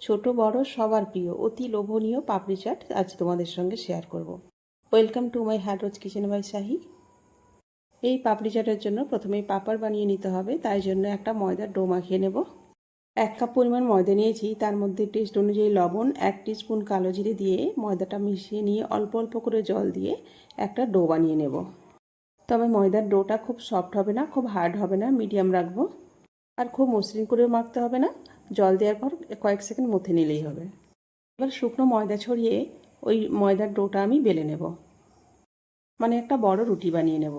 ছোট, বড়, সবার প্রিয়, অতি লোভনীয় পাপড়ি চাট আজ তোমাদের সঙ্গে শেয়ার করব। Welcome to my Handrose kitchen by Shahi এই পাপড়ি চাটের জন্য প্রথমেই পাপড় বানিয়ে নিতে হবে, তাই জন্য একটা ময়দার ডো মাখিয়ে নেব। এক কাপ পরিমাণ ময়দা নিয়েছি, তার মধ্যে টেস্ট অনুযায়ী লবণ, এক স্পুন কালো জিরে দিয়ে ময়দাটা মিশিয়ে নিয়ে অল্প অল্প করে জল দিয়ে একটা ডো বানিয়ে নেব। তবে ময়দার ডোটা খুব সফট হবে না, খুব হার্ড হবে না মিডিয়াম রাখব। আর খুব মসৃণ করে মাখতে হবে না। জল দেওয়ার পর কয়েক সেকেন্ড মথে নিলেই হবে। এবার শুকনো ময়দা ছড়িয়ে ওই ময়দার ডোটা আমি বেলে নেব। মানে একটা বড় রুটি বানিয়ে নেব।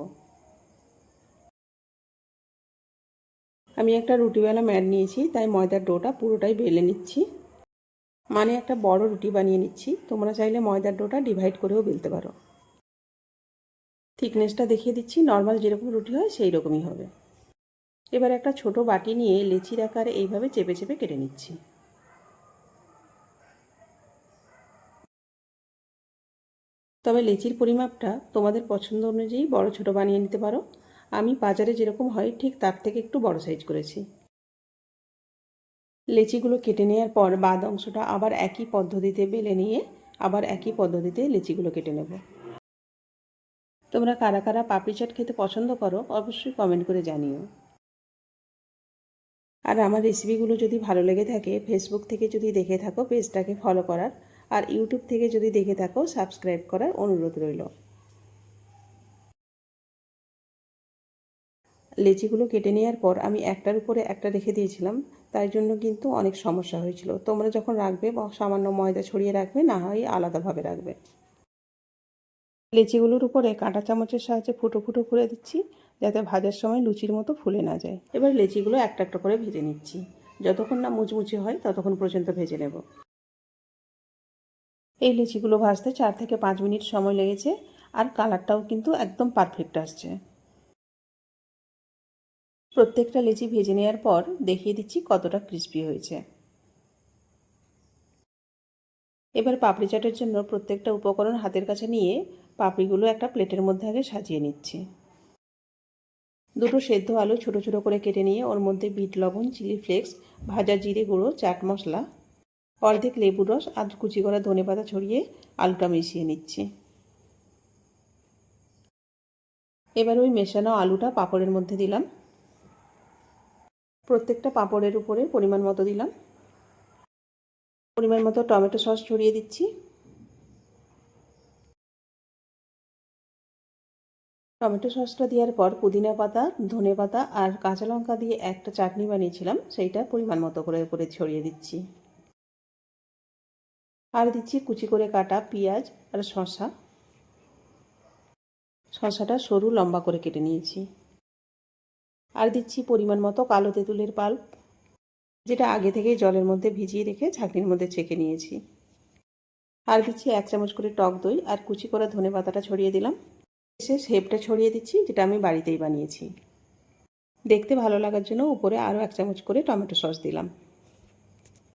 আমি একটা রুটিওয়ালা ম্যাট নিয়েছি, তাই ময়দার ডোটা পুরোটাই বেলে নিচ্ছি। মানে একটা বড় রুটি বানিয়ে নিচ্ছি, তোমরা চাইলে ময়দার ডোটা ডিভাইড করেও বেলতে পারো। থিকনেসটা দেখিয়ে দিচ্ছি, নর্মাল যেরকম রুটি হয় সেই রকমই হবে। এবার একটা ছোট বাটি নিয়ে লেচির আকারে এইভাবে চেপে চেপে কেটে নিচ্ছি। তবে লেচির পরিমাপটা তোমাদের পছন্দ অনুযায়ী বড় ছোট বানিয়ে নিতে পারো। আমি বাজারে যেরকম হয় ঠিক তার থেকে একটু বড় সাইজ করেছি। লেচিগুলো কেটে নেওয়ার পর বাদ অংশটা আবার একই পদ্ধতিতে বেলে নিয়ে আবার একই পদ্ধতিতে লেচিগুলো কেটে নেব। তোমরা কারা কারা পাপড়ি চাট খেতে পছন্দ করো অবশ্যই কমেন্ট করে জানিও। আর আমার রেসিপিগুলো যদি ভালো লেগে থাকে ফেসবুক থেকে যদি দেখে থাকো পেজটাকে ফলো করার, আর ইউটিউব থেকে যদি দেখে থাকো সাবস্ক্রাইব করার অনুরোধ রইল। লেচিগুলো কেটে নেওয়ার পর আমি একটার উপরে একটা রেখে দিয়েছিলাম, তাই জন্য কিন্তু অনেক সমস্যা হয়েছিল। তোমরা যখন রাখবে সামান্য ময়দা ছড়িয়ে রাখবে, না হয় আলাদাভাবে রাখবে। লেচিগুলোর উপরে কাঁটা চামচের সাহায্যে ফুটো ফুটো করে দিচ্ছি, যাতে ভাজার সময় লুচির মতো ফুলে না যায়। এবার লেচিগুলো একটা একটা করে ভেজে নিচ্ছি। যতক্ষণ না মুচমুচে হয়, ততক্ষণ পর্যন্ত ভেজে নেব। এই লিচিগুলো ভাজতে চার থেকে পাঁচ মিনিট সময় লেগেছে, আর কালারটাও কিন্তু একদম পারফেক্ট আসছে। প্রত্যেকটা লিচি ভেজে নেওয়ার পর দেখিয়ে দিচ্ছি কতটা ক্রিস্পি হয়েছে। এবার পাপড়ি চাটের জন্য প্রত্যেকটা উপকরণ হাতের কাছে নিয়ে পাপড়িগুলো একটা প্লেটের মধ্যে আগে সাজিয়ে নিচ্ছি। দুটো সেদ্ধ আলু ছোট ছোট করে কেটে নিয়ে ওর মধ্যে বিট, লবণ, চিলি ফ্লেক্স, ভাজা জিরে গুঁড়ো, চাট মশলা, অর্ধেক লেবু রস আর কুচি করা ধনে পাতা ছড়িয়ে আলুটা মিশিয়ে নিচ্ছি। এবার ওই মেশানো আলুটা পাঁপড়ের মধ্যে দিলাম। প্রত্যেকটা পাঁপড়ের উপরে পরিমাণ মতো দিলাম। পরিমাণ মতো টমেটো সস ছড়িয়ে দিচ্ছি। টমেটো সসটা দেওয়ার পর পুদিনা পাতা, ধনে পাতা আর কাঁচা লঙ্কা দিয়ে একটা চাটনি বানিয়েছিলাম। সেইটা পরিমাণ মতো করে উপরে ছড়িয়ে দিচ্ছি। আর দিচ্ছি কুচি করে কাটা পেঁয়াজ আর শশা শশাটা সরু লম্বা করে কেটে নিয়েছি। আর দিচ্ছি পরিমাণ মতো কালো তেঁতুলের পাল্প যেটা আগে থেকেই জলের মধ্যে ভিজিয়ে রেখে ঝাঁকনির মধ্যে ছেঁকে নিয়েছি। আর দিচ্ছি এক চামচ করে টক দই আর কুচি করা ধনে পাতাটা ছড়িয়ে দিলাম। এসে শেপটা ছড়িয়ে দিচ্ছি, যেটা আমি বাড়িতেই বানিয়েছি। দেখতে ভালো লাগার জন্য উপরে আরও এক চামচ করে টমেটো সস দিলাম।